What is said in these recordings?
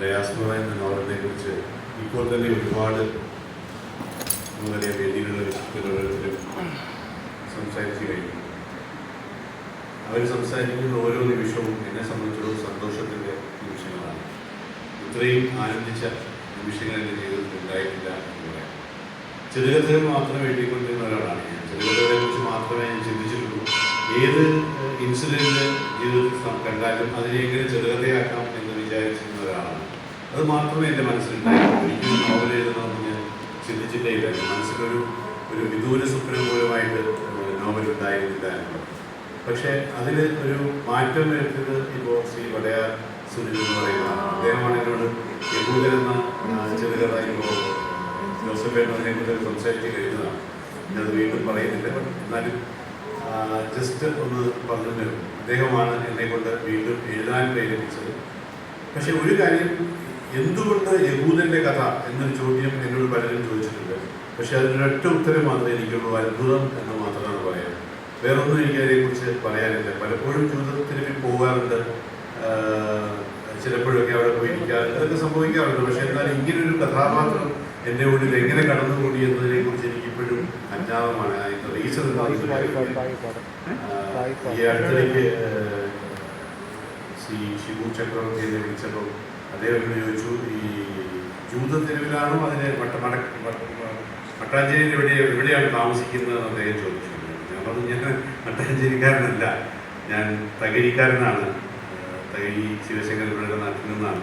Diaspora എന്ന നോവലിനെ കുറിച്ച് ഇപ്പോൾ തന്നെ ഒരുപാട് വലിയ വേദികളിലും വ്യക്തികളിലും സംസാരിച്ചു കഴിഞ്ഞു. അവർ സംസാരിക്കുന്ന ഓരോ നിമിഷവും എന്നെ സംബന്ധിച്ചിടത്തോളം സന്തോഷത്തിന്റെ നിമിഷങ്ങളാണ്. ഇത്രയും ആനന്ദിച്ച നിമിഷങ്ങൾ എന്റെ ജീവിതത്തിൽ ഉണ്ടായിട്ടില്ല എന്ന് പറയാം. ചെറുകഥകൾ മാത്രം എഴുതിക്കൊണ്ടിരുന്ന ഒരാളാണ് ഞാൻ. ചെറുകഥകളെ കുറിച്ച് മാത്രമേ ഞാൻ ചിന്തിച്ചിട്ടുള്ളൂ. ഏത് ഇൻസിഡന്റ് ജീവിതത്തിൽ കണ്ടാലും അതിനെ ചെറുകഥയാക്കാം എന്ന് വിചാരിച്ചിരുന്ന ഒരാളാണ് അത് മാത്രമേ എന്റെ മനസ്സിൽ ഒരിക്കലും നോവൽ എഴുതണമെന്ന് ഞാൻ ചിന്തിച്ചിട്ടേ ഇല്ല. എന്റെ മനസ്സിലൊരു ഒരു വിദൂര സ്വപ്നം പോലുമായിട്ട് നോവൽ ഉണ്ടായിരുന്നില്ല എന്നുള്ളത്. പക്ഷേ അതിൽ ഒരു മാറ്റം വരുത്തിയത് ഇപ്പോൾ ശ്രീ വടയാർ സുനിൽ എന്ന് പറയുന്ന അദ്ദേഹമാണ് എന്നോട് യഹൂദൻ എന്ന ചെറുകഥ ജോസഫ് എന്നതിനെ കുറിച്ച് സംസാരിച്ച് കഴിഞ്ഞതാണ് ഞാനത് വീണ്ടും പറയുന്നില്ല. എന്നാലും ജസ്റ്റ് ഒന്ന് പറഞ്ഞു അദ്ദേഹമാണ് എന്നെ കൊണ്ട് വീണ്ടും എഴുതാൻ പ്രേരിപ്പിച്ചത്. പക്ഷെ ഒരു കാര്യം എന്തുകൊണ്ട് യഹൂദന്റെ കഥ എന്നൊരു ചോദ്യം എന്നോട് പലരും ചോദിച്ചിട്ടുണ്ട്. പക്ഷെ അതിനൊരൊറ്റ ഉത്തരം മാത്രമേ എനിക്കുള്ളൂ അത്ഭുതം എന്ന് മാത്രമാണ് പറയാൻ വേറൊന്നും എനിക്ക് അതിനെക്കുറിച്ച് പറയാനില്ല. പലപ്പോഴും ജൂതത്തിന് പോകാറുണ്ട്. ചിലപ്പോഴൊക്കെ അവിടെ പോയി ഇരിക്കാറുണ്ട്. അതൊക്കെ സംഭവിക്കാറുണ്ട്. പക്ഷെ എന്നാൽ ഇങ്ങനൊരു കഥാപാത്രം എന്റെ ഉള്ളിൽ എങ്ങനെ കടന്നുകൂടി എന്നതിനെ കുറിച്ച് എനിക്ക് ഇപ്പോഴും അജ്ഞാതമാണ് ഈ അടുത്തിടയ്ക്ക് ആഹ് ശ്രീ ശിവു ചക്രവർത്തിയെ വിളിച്ചപ്പോൾ അദ്ദേഹം ചോദിച്ചു ഈ ജൂത തെരുവിലാണോ അതിനെ മട്ട മട മട്ട- മട്ടാഞ്ചേരിയിൽ എവിടെ എവിടെയാണ് താമസിക്കുന്നത് അദ്ദേഹം ചോദിച്ചു. ഞാൻ പറഞ്ഞു ഞാൻ മട്ടാഞ്ചേരിക്കാരനല്ല ഞാൻ തകരിക്കാരനാണ് തകരി ശിവശങ്കർ പിള്ളയുടെ നാട്ടിൽ നിന്നാണ്.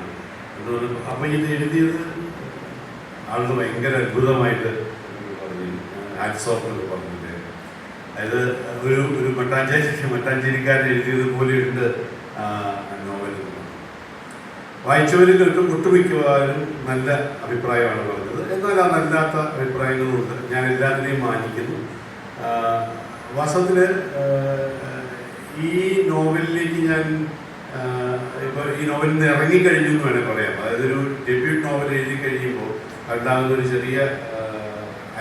പറഞ്ഞു അപ്പം ഇത് എഴുതിയത് ആളുകൾ ഭയങ്കര അത്ഭുതമായിട്ട് പറഞ്ഞു. ഹാറ്റ്സ് ഓഫ് എന്നൊക്കെ പറഞ്ഞിട്ട് അതായത് ഒരു ഒരു മട്ടാഞ്ചേരി മട്ടാഞ്ചേരിക്കാരൻ എഴുതിയത് പോലെയുണ്ട് ഉണ്ട്. നോവൽ എന്ന് പറഞ്ഞു. വായിച്ചവരിൽ നല്ല അഭിപ്രായമാണ് പറഞ്ഞത്. എന്നാൽ ആ നല്ലാത്ത അഭിപ്രായങ്ങളുമുണ്ട് ഞാൻ എല്ലാത്തിനെയും മാനിക്കുന്നു. വാസ്തവത്തിൽ ഈ നോവലിലേക്ക് ഞാൻ ഇപ്പോൾ ഈ നോവലിൽ നിന്ന് ഇറങ്ങിക്കഴിഞ്ഞു എന്ന് വേണേൽ പറയാം. അതായത് ഒരു ഡെബ്യൂട്ട് നോവൽ എഴുതി കഴിയുമ്പോൾ ഉണ്ടാകുന്ന ഒരു ചെറിയ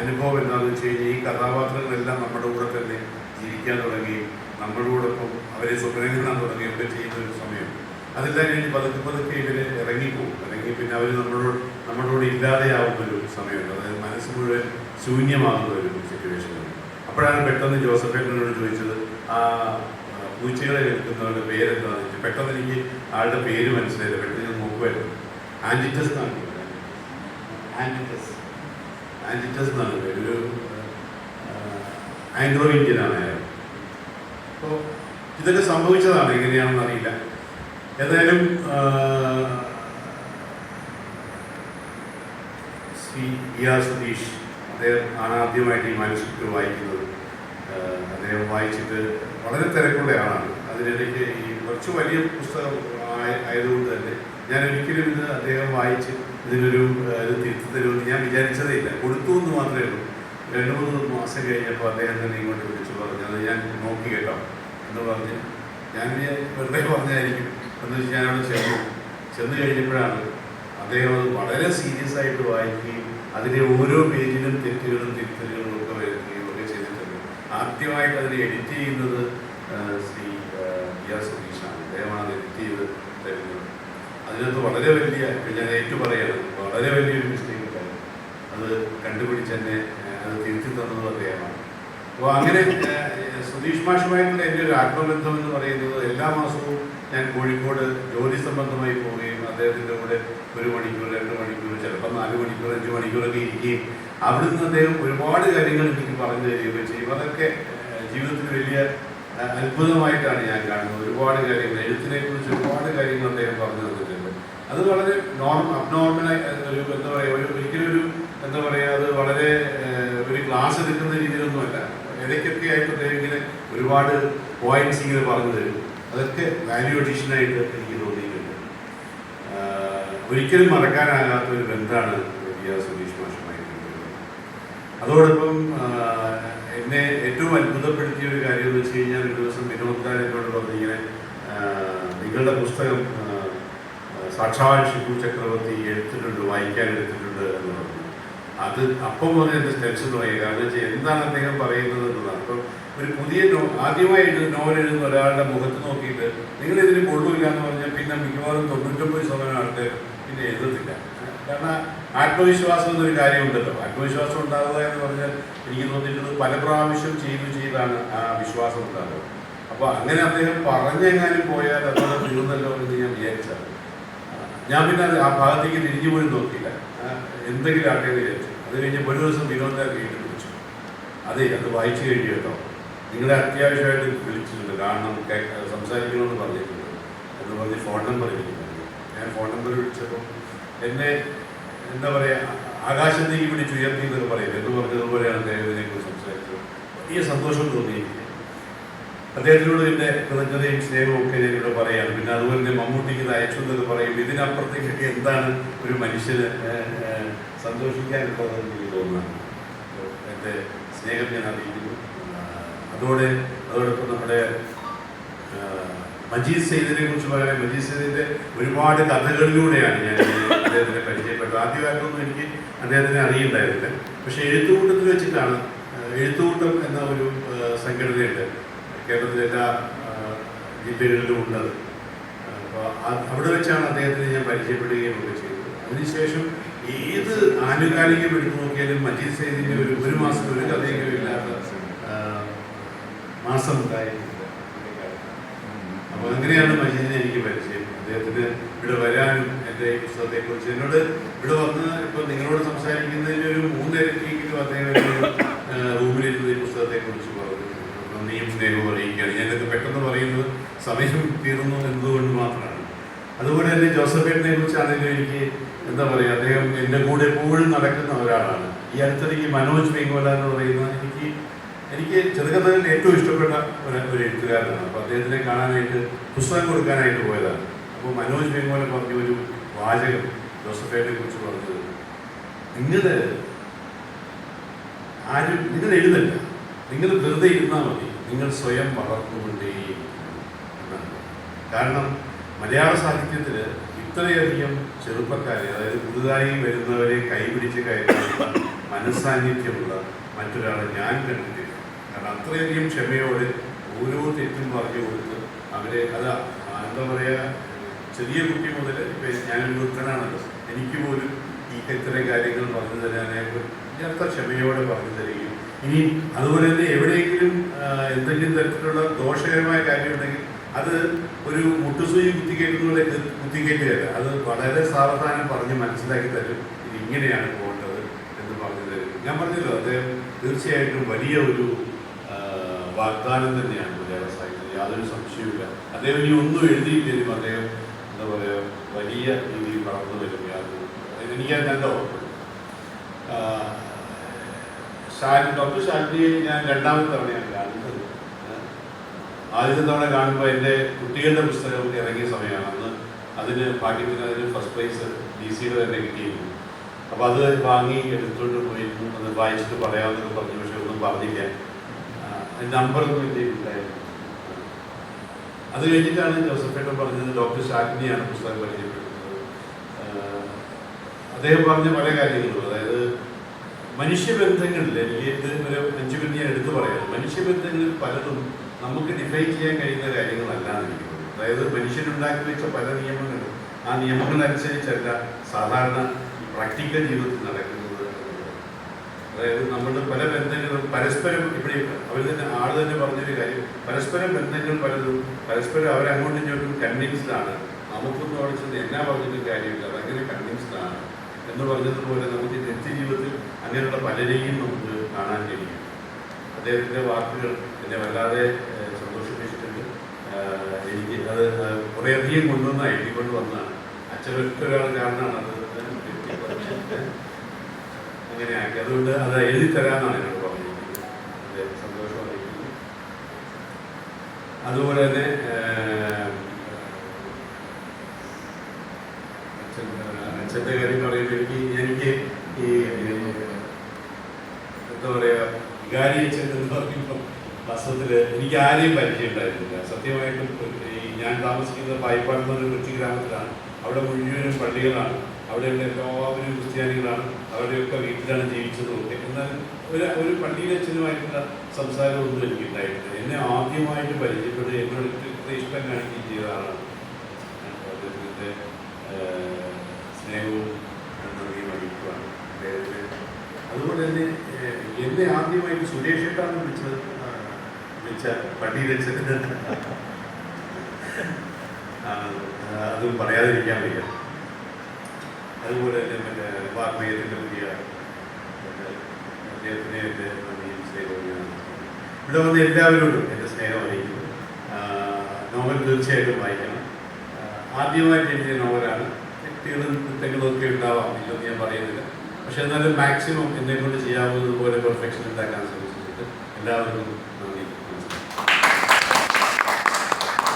അനുഭവം എന്താണെന്ന് വെച്ച് കഴിഞ്ഞാൽ ഈ കഥാപാത്രങ്ങളെല്ലാം നമ്മുടെ കൂടെ തന്നെ ജീവിക്കാൻ തുടങ്ങി നമ്മളോടൊപ്പം അവരെ സ്വപ്നം കാണാൻ തുടങ്ങിയൊക്കെ ചെയ്യുന്ന ഒരു സമയം. അതെല്ലാം കഴിഞ്ഞ് പതുക്കെ പതുക്കെ ഇവർ ഇറങ്ങിപ്പോകും. അല്ലെങ്കിൽ പിന്നെ അവർ നമ്മളോട് നമ്മളോട് ഇല്ലാതെയാവുന്ന ഒരു സമയമുണ്ട്. അതായത് മനസ്സ് മുഴുവൻ ശൂന്യമാകുന്ന ഒരു സിറ്റുവേഷൻ അപ്പോഴാണ് പെട്ടെന്ന് ജോസഫ് എന്നോട് ചോദിച്ചത് ആ പൂച്ചകളെ എടുക്കുന്നവരുടെ പേരെന്താണെന്ന് പെട്ടെന്ന് എനിക്ക് ആളുടെ പേര് മനസ്സിലായില്ല. പെട്ടെന്ന് ഞാൻ നോക്കുമായിരുന്നു ആന്റിറ്റസ് എന്നാണ് ആന്റിറ്റസ്. ആന്റിറ്റസ് എന്നാണ് ഒരു ആംഗ്ലോ ഇന്ത്യൻ ആണ് അയാൾ. അപ്പോൾ ഇതൊക്കെ സംഭവിച്ചതാണ്. എങ്ങനെയാണെന്ന് അറിയില്ല. ഏതായാലും സി ഇ ആർ സതീഷ് അദ്ദേഹം ആദ്യമായിട്ട് ഈ മാനുസ്ക്രിപ്റ്റ് വായിക്കുന്നത്. അദ്ദേഹം വായിച്ചിട്ട് വളരെ തിരക്കുള്ള ആളാണ്. അതിനിടയ്ക്ക് ഈ കുറച്ച് വലിയ പുസ്തകം ആയ- ആയതുകൊണ്ട് തന്നെ ഞാൻ ഒരിക്കലും ഇത് അദ്ദേഹം വായിച്ച് ഇതിനൊരു ഇത് തിരുത്തി തരുമെന്ന് ഞാൻ വിചാരിച്ചതേ ഇല്ല. കൊടുത്തു എന്ന് മാത്രമേ ഉള്ളൂ. രണ്ട് മൂന്ന് മാസം കഴിഞ്ഞപ്പോൾ അദ്ദേഹം തന്നെ ഇങ്ങോട്ട് വിളിച്ചു പറഞ്ഞു. അത് ഞാൻ നോക്കി കേട്ടോ എന്ന് പറഞ്ഞ് ഞാൻ വെറുതെ പറഞ്ഞായിരിക്കും എന്ന് വെച്ച് ഞാനവിടെ ചെന്നു. ചെന്ന് കഴിഞ്ഞപ്പോഴാണ് അദ്ദേഹം അത് വളരെ സീരിയസ് ആയിട്ട് വായിക്കുകയും അതിലെ ഓരോ പേജിലും തെറ്റുകളും തിരുത്തലുകളും ഒക്കെ വരുത്തുകയും ഒക്കെ ചെയ്തിട്ടുണ്ട്. ആദ്യമായിട്ട് അതിനെ എഡിറ്റ് ചെയ്യുന്നത് ശ്രീ ബി ആർ സതീഷാണ് അദ്ദേഹമാണ് എഡിറ്റ് ചെയ്ത് തരുന്നത്. അതിനകത്ത് വളരെ വലിയ ഞാൻ ഏറ്റു പറയാണ് വളരെ വലിയൊരു മിസ്റ്റേക്ക് ഉണ്ടായിരുന്നു അത് കണ്ടുപിടിച്ച് തന്നെ അത് തിരുത്തി തന്നത് അദ്ദേഹമാണ്. അപ്പോൾ അങ്ങനെ സുധീഷ് മാഷുമായിട്ടുള്ള എന്റെ ഒരു ആത്മബന്ധം എന്ന് പറയുന്നത് എല്ലാ മാസവും ഞാൻ കോഴിക്കോട് ജോലി സംബന്ധമായി പോവുകയും അദ്ദേഹത്തിന്റെ കൂടെ ഒരു മണിക്കൂർ രണ്ട് മണിക്കൂർ ചിലപ്പോൾ നാല് മണിക്കൂർ അഞ്ച് മണിക്കൂറൊക്കെ ഇരിക്കുകയും അവിടുന്ന് അദ്ദേഹം ഒരുപാട് കാര്യങ്ങൾ എനിക്ക് പറഞ്ഞു തരികയൊക്കെ ചെയ്യും. അതൊക്കെ ജീവിതത്തിൽ വലിയ അത്ഭുതമായിട്ടാണ് ഞാൻ കാണുന്നത്. ഒരുപാട് കാര്യങ്ങൾ എഴുത്തിനെ കുറിച്ച് ഒരുപാട് കാര്യങ്ങൾ അദ്ദേഹം പറഞ്ഞു തന്നിട്ടുണ്ട്. അത് വളരെ നോർമൽ അബ്നോർമലായി ഒരു എന്താ പറയുക ഒരു ഒരിക്കലും ഒരു എന്താ പറയുക അത് വളരെ ഒരു ക്ലാസ് എടുക്കുന്ന ഇടയ്ക്കൊക്കെ ആയിട്ട് ഇങ്ങനെ ഒരുപാട് പോയിന്റ്സ് ഇങ്ങനെ പറഞ്ഞു തരും അതൊക്കെ വാല്യൂ അഡീഷനായിട്ട് എനിക്ക് തോന്നിയിട്ടുണ്ട്. ഒരിക്കലും മറക്കാനാകാത്ത ഒരു ബന്ധമാണ് സുധീഷ് മാഷുമായിട്ടുള്ളത് അതോടൊപ്പം എന്നെ ഏറ്റവും അത്ഭുതപ്പെടുത്തിയ ഒരു കാര്യം എന്ന് വെച്ച് കഴിഞ്ഞാൽ ഒരു ദിവസം വിനോദ് എന്നോട് പറഞ്ഞു ഇങ്ങനെ നിങ്ങളുടെ പുസ്തകം സാക്ഷാൽ ഷിബു ചക്രവർത്തി എടുത്തിട്ടുണ്ട് വായിക്കാൻ എടുത്തിട്ടുണ്ട് എന്ന് പറഞ്ഞു. അത് അപ്പം മുതൽ എന്റെ ടെൻഷൻ തുടങ്ങി. കാരണം വെച്ചാൽ എന്താണ് അദ്ദേഹം പറയുന്നത് എന്നുള്ളത്. അപ്പം ഒരു പുതിയ നോ ആദ്യമായിട്ട് നോവൽ എഴുതുന്ന ഒരാളുടെ മുഖത്ത് നോക്കിയിട്ട് നിങ്ങൾ ഇതിന് കൊള്ളൂല്ല എന്ന് പറഞ്ഞാൽ പിന്നെ മിക്കവാറും തൊണ്ണൂറ്റൊമ്പത് ശതമാനം ആൾക്ക് പിന്നെ എഴുതത്തില്ല കാരണം ആത്മവിശ്വാസം എന്നൊരു കാര്യമുണ്ടല്ലോ. ആത്മവിശ്വാസം ഉണ്ടാവുക എന്ന് പറഞ്ഞാൽ എനിക്ക് തോന്നിയിട്ടുള്ളത് പല പ്രാവശ്യം ചെയ്തു ചെയ്താണ് ആ വിശ്വാസം ഉണ്ടാവുക. അപ്പോൾ അങ്ങനെ അദ്ദേഹം പറഞ്ഞെങ്ങാനും പോയാൽ അതോടെ തീർന്നല്ലോ എന്ന് ഞാൻ വിചാരിച്ചത് ഞാൻ പിന്നെ ആ ഭാഗത്തേക്ക് തിരിഞ്ഞു പോയി ആ, എന്തെങ്കിലും ആട്ടെ വിചാരിച്ചു അത് കഴിഞ്ഞപ്പോൾ ഒരു ദിവസം വിനോദ വീണ്ടും വിളിച്ചു. അതെ അത് വായിച്ചു കഴിഞ്ഞു കേട്ടോ. നിങ്ങളെ അത്യാവശ്യമായിട്ട് വിളിച്ചിട്ടുണ്ട്. കാണണം സംസാരിക്കണമെന്ന് പറഞ്ഞിട്ടുണ്ട്. എന്ന് പറഞ്ഞ് ഫോൺ നമ്പർ എനിക്ക് ഞാൻ ഫോൺ നമ്പർ വിളിച്ചപ്പോൾ എന്നെ എന്താ പറയുക ആകാശത്തേക്ക് പിടിച്ച് ഉയർത്തി എന്നൊക്കെ പറയില്ല എന്ന് പറഞ്ഞതുപോലെയാണ് അദ്ദേഹം ഇതിനെക്കുറിച്ച് സംസാരിച്ചത്. വലിയ സന്തോഷം തോന്നി. അദ്ദേഹത്തിനോട് എന്റെ കൃതജ്ഞതയും സ്നേഹവും ഒക്കെ ഞാൻ ഇവിടെ പറയാണ്. പിന്നെ അതുപോലെ തന്നെ മമ്മൂട്ടിക്ക് അയച്ചു എന്നൊക്കെ പറയും ഇതിനപ്പുറത്തേക്കൊക്കെ എന്താണ് ഒരു മനുഷ്യന് സന്തോഷിക്കാനുള്ളതെന്ന് എനിക്ക് തോന്നുന്നു. എന്റെ സ്നേഹം ഞാൻ അറിയിക്കുന്നു. അതോടെ അതോടൊപ്പം നമ്മുടെ മജീദ് സെയ്ദിനെ കുറിച്ച് പറയാൻ മജീദ് സെയ്ദിന്റെ ഒരുപാട് കഥകളിലൂടെയാണ് ഞാൻ അദ്ദേഹത്തിനെ പരിചയപ്പെട്ടത്. ആദ്യകാലത്തൊന്നും എനിക്ക് അദ്ദേഹത്തിനെ അറിയണ്ടായിരുന്നില്ല. പക്ഷേ എഴുത്തുകൂട്ടത്തിൽ വെച്ചിട്ടാണ് എഴുത്തുകൂട്ടം എന്ന ഒരു സംഘടനയുണ്ട്. കേരളത്തിലെ എല്ലാ ജില്ലകളിലും ഉള്ളത്. അപ്പോൾ അവിടെ വെച്ചാണ് അദ്ദേഹത്തിനെ ഞാൻ പരിചയപ്പെടുകയും ഒക്കെ ചെയ്തത്. അതിനുശേഷം ഏത് ആനുകാലികം എടുത്തു നോക്കിയാലും മജീദ് സൈദിന്റെ ഒരു ഒരു മാസം ഒരു കഥയെങ്കിലും ഇല്ലാത്ത മാസം ഉണ്ടായിരുന്നില്ല അപ്പോൾ അങ്ങനെയാണ് മജീദിനെ എനിക്ക് പരിചയം. അദ്ദേഹത്തിന് ഇവിടെ വരാനും എന്റെ ഈ പുസ്തകത്തെക്കുറിച്ച് എന്നോട് ഇവിടെ വന്ന് ഇപ്പോൾ നിങ്ങളോട് സംസാരിക്കുന്നതിന് ഒരു മൂന്നരക്കെങ്കിലും അദ്ദേഹം റൂമിലിരുന്ന് ഈ പുസ്തകത്തെക്കുറിച്ച് പറഞ്ഞു. നന്ദിയും സ്നേഹവും അറിയിക്കുകയാണ്. ഞാനത് പെട്ടെന്ന് പറയുന്നത് സമയം തീർന്നു എന്നതുകൊണ്ട് മാത്രമാണ്. അതുപോലെ തന്നെ ജോസഫേട്ടിനെ കുറിച്ചാണെങ്കിലും എനിക്ക് എന്താ പറയുക അദ്ദേഹം എന്റെ കൂടെ എപ്പോഴും നടക്കുന്ന ഒരാളാണ്. ഈ അടുത്തിടയ്ക്ക് മനോജ് മേഘോല എന്ന് പറയുന്ന എനിക്ക് എനിക്ക് ചെറുകഥകളിൽ ഏറ്റവും ഇഷ്ടപ്പെട്ട ഒരു എഴുത്തുകാരനാണ്. അപ്പോൾ അദ്ദേഹത്തിനെ കാണാനായിട്ട് പുസ്തകം കൊടുക്കാനായിട്ട് പോയതാണ്. അപ്പോൾ മനോജ് മേഘോല പറഞ്ഞ ഒരു വാചകം ജോസഫേട്ടിനെ കുറിച്ച് പറഞ്ഞത് നിങ്ങൾ ആരും നിങ്ങൾ എഴുതല്ല നിങ്ങൾ വെറുതെ ഇരുന്നാൽ മതി. നിങ്ങൾ സ്വയം എന്നാണ്. കാരണം മലയാള സാഹിത്യത്തിൽ ഇത്രയധികം ചെറുപ്പക്കാരെ അതായത് പുതുതായി വരുന്നവരെ കൈപിടിച്ച് കയറ്റാനുള്ള മനസാന്നിധ്യമുള്ള മറ്റൊരാളെ ഞാൻ കണ്ടിട്ടില്ല. കാരണം അത്രയധികം ക്ഷമയോടെ ഓരോ തെറ്റും പറഞ്ഞു കൊടുത്ത് അവരെ അത് എന്താ പറയുക ചെറിയ കുട്ടി മുതൽ ഇപ്പം ഞാനൊരു എനിക്ക് പോലും ഈ ഇത്തരം കാര്യങ്ങൾ പറഞ്ഞു തരാനായിട്ട് അത്ര ക്ഷമയോടെ പറഞ്ഞു തരികയും ഇനി അതുപോലെ തന്നെ എവിടെയെങ്കിലും എന്തെങ്കിലും തരത്തിലുള്ള ദോഷകരമായ കാര്യമുണ്ടെങ്കിൽ അത് ഒരു മുട്ടുസൂയി കുത്തിക്കയറ്റുന്ന കുത്തിക്കേറ്റുകയല്ല അത് വളരെ സാവധാനം പറഞ്ഞ് മനസ്സിലാക്കി തരും. ഇത് ഇങ്ങനെയാണ് പോകേണ്ടത് എന്ന് പറഞ്ഞു തരും. ഞാൻ പറഞ്ഞല്ലോ അദ്ദേഹം തീർച്ചയായിട്ടും വലിയ ഒരു വാഗ്ദാനം തന്നെയാണ് മലയാള സാഹിത്യത്തിൽ യാതൊരു സംശയവുമില്ല. അദ്ദേഹം ഇനി ഒന്നും എഴുതിയില്ലെങ്കിലും അദ്ദേഹം എന്താ പറയുക വലിയ രീതിയിൽ വളർന്നു വരും. യാതൊരു എനിക്ക് നല്ല ഷാൻ ഡോക്ടർ ഷാൻഡിയെ ഞാൻ രണ്ടാമത്തെ തവണയാണ് കാണുന്നത്. ആദ്യത്തെ തവണ കാണുമ്പോൾ എന്റെ കുട്ടികളുടെ പുസ്തകം ഇറങ്ങിയ സമയമാണ്. അന്ന് അതിന് ഭാഗ്യത്തിന് അതിന് ഫസ്റ്റ് പ്രൈസ് ഡി സിയുടെ തന്നെ കിട്ടിയിരുന്നു. അപ്പോൾ അത് വാങ്ങി എടുത്തുകൊണ്ട് പോയിരുന്നു. അത് വായിച്ചിട്ട് പറയാമെന്നൊക്കെ പറഞ്ഞു പക്ഷെ ഒന്നും പറഞ്ഞില്ല. നമ്പറൊന്നും എന്റെ അത് കഴിഞ്ഞിട്ടാണ് ജോസഫേട്ടൻ പറഞ്ഞത് ഡോക്ടർ ഷാഗ്നിയാണ് പുസ്തകം പരിചയപ്പെടുന്നത്. അദ്ദേഹം പറഞ്ഞ പല കാര്യങ്ങളും. അതായത് മനുഷ്യബന്ധങ്ങളിൽ എനിക്ക് ഒരു അഞ്ചു മിനിറ്റ് ഞാൻ എടുത്തു പറയാം. മനുഷ്യബന്ധങ്ങളിൽ പലതും നമുക്ക് ഡിഫൈൻ ചെയ്യാൻ കഴിയുന്ന കാര്യങ്ങളല്ല എന്ന് എനിക്ക് ഉണ്ടാക്കി അതായത് മനുഷ്യനുണ്ടാക്കി വെച്ച പല നിയമങ്ങളും ആ നിയമങ്ങളനുസരിച്ചല്ല സാധാരണ പ്രാക്ടിക്കൽ ജീവിതത്തിൽ നടക്കുന്നത് അതായത് നമ്മളുടെ പല ബന്ധങ്ങളും പരസ്പരം ഇവിടെ അവർ തന്നെ ആൾ തന്നെ പറഞ്ഞൊരു കാര്യം പരസ്പരം ബന്ധങ്ങൾ പലതും പരസ്പരം അവരങ്ങോട്ടും ഇങ്ങോട്ടും കൺവിൻസ്ഡ് ആണ്. നമുക്കൊന്നും അവിടെ ചെന്ന് എന്നാ പറഞ്ഞിട്ടും കാര്യമില്ല. അതങ്ങനെ കൺവിൻസ്ഡ് ആണ്. എന്ന് പറഞ്ഞതുപോലെ നമുക്ക് നിത്യജീവിതത്തിൽ അങ്ങനെയുള്ള പലരെയും നമുക്ക് കാണാൻ കഴിയും. അദ്ദേഹത്തിന്റെ വാക്കുകൾ എന്നെ വല്ലാതെ സന്തോഷിപ്പിച്ചിട്ടുണ്ട്. എനിക്ക് അത് കുറേയധികം കൊണ്ടുവന്ന എഴുതിക്കൊണ്ട് വന്നതാണ്. അച്ഛനൊറ്റ കാരണമാണ് അത് അങ്ങനെ ആക്കി. അതുകൊണ്ട് അത് എഴുതി തരാമെന്നാണ് എന്നോട് പറഞ്ഞിരിക്കുന്നത്. അദ്ദേഹം സന്തോഷം അറിയിക്കുന്നു. അതുപോലെ തന്നെ അച്ഛന്റെ കാര്യം പറയുമ്പോൾ എനിക്ക് എനിക്ക് എനിക്ക് ആരെയും പരിചയമുണ്ടായിരുന്നില്ല. സത്യമായിട്ടും ഈ ഞാൻ താമസിക്കുന്നത് പായിപ്പാട് എന്നൊരു കൊച്ചു ഗ്രാമത്തിലാണ്. അവിടെ മുഴുവനും പള്ളികളാണ്. അവിടെയുള്ള എല്ലാവരും ക്രിസ്ത്യാനികളാണ്. അവരുടെയൊക്കെ വീട്ടിലാണ് ജീവിച്ചതും. ഒക്കെ എന്നാൽ ഒരു ഒരു പള്ളിയിലെ അച്ഛനുമായിട്ടുള്ള സംസാരമൊന്നും എനിക്കുണ്ടായിട്ടില്ല എന്നെ ആദ്യമായിട്ട് പരിചയപ്പെട്ട് എന്നോട് ഇത്ര ഇഷ്ടം കാണിക്കുകയും ചെയ്ത ആളാണ്. അദ്ദേഹത്തിന്റെ സ്നേഹവും നന്ദിയും അറിയിക്കുവാണ്. അതുപോലെ തന്നെ എന്നെ ആദ്യമായിട്ട് സുരേഷ് ഇട്ടാണ് വിളിച്ചത് അതും പറയാതിരിക്കാൻ വയ്യ. അതുപോലെ തന്നെ മറ്റേ വാഗ്മയത്തിന്റെ പുതിയ അദ്ദേഹത്തിനെ എന്റെ നന്ദിയും സ്നേഹവും ഇവിടെ വന്ന് എല്ലാവരോടും എന്റെ സ്നേഹം അറിയിക്കുന്നു. നോവൽ തീർച്ചയായിട്ടും വായിക്കണം. ആദ്യമായിട്ട് എഴുതിയ നോവലാണ്. വ്യക്തികളും കുറ്റങ്ങളും ഒക്കെ ഉണ്ടാവാം ഇല്ലെന്ന് ഞാൻ പറയുന്നില്ല. പക്ഷെ എന്നാലും മാക്സിമം എന്നെ കൊണ്ട് ചെയ്യാവുന്നത് പെർഫെക്ഷൻ ഉണ്ടാക്കാൻ ശ്രമിച്ചിട്ടുണ്ട്. എല്ലാവർക്കും